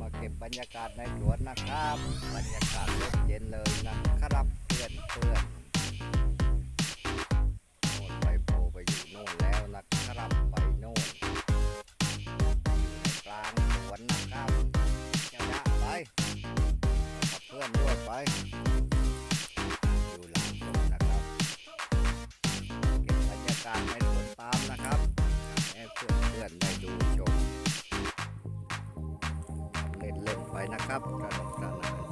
มาเก็บบรรยากาศในสวนนะครับ บรรยากาศร่มเย็นเลยนะครับเพื่อนเพื่อนโน่นไปโผล่ไปอยู่โน่นแล้วนะครับไปโน่นกลางสวนนะครับจะยะไปกับเพื่อนด้วยไป นะครับสนุกาน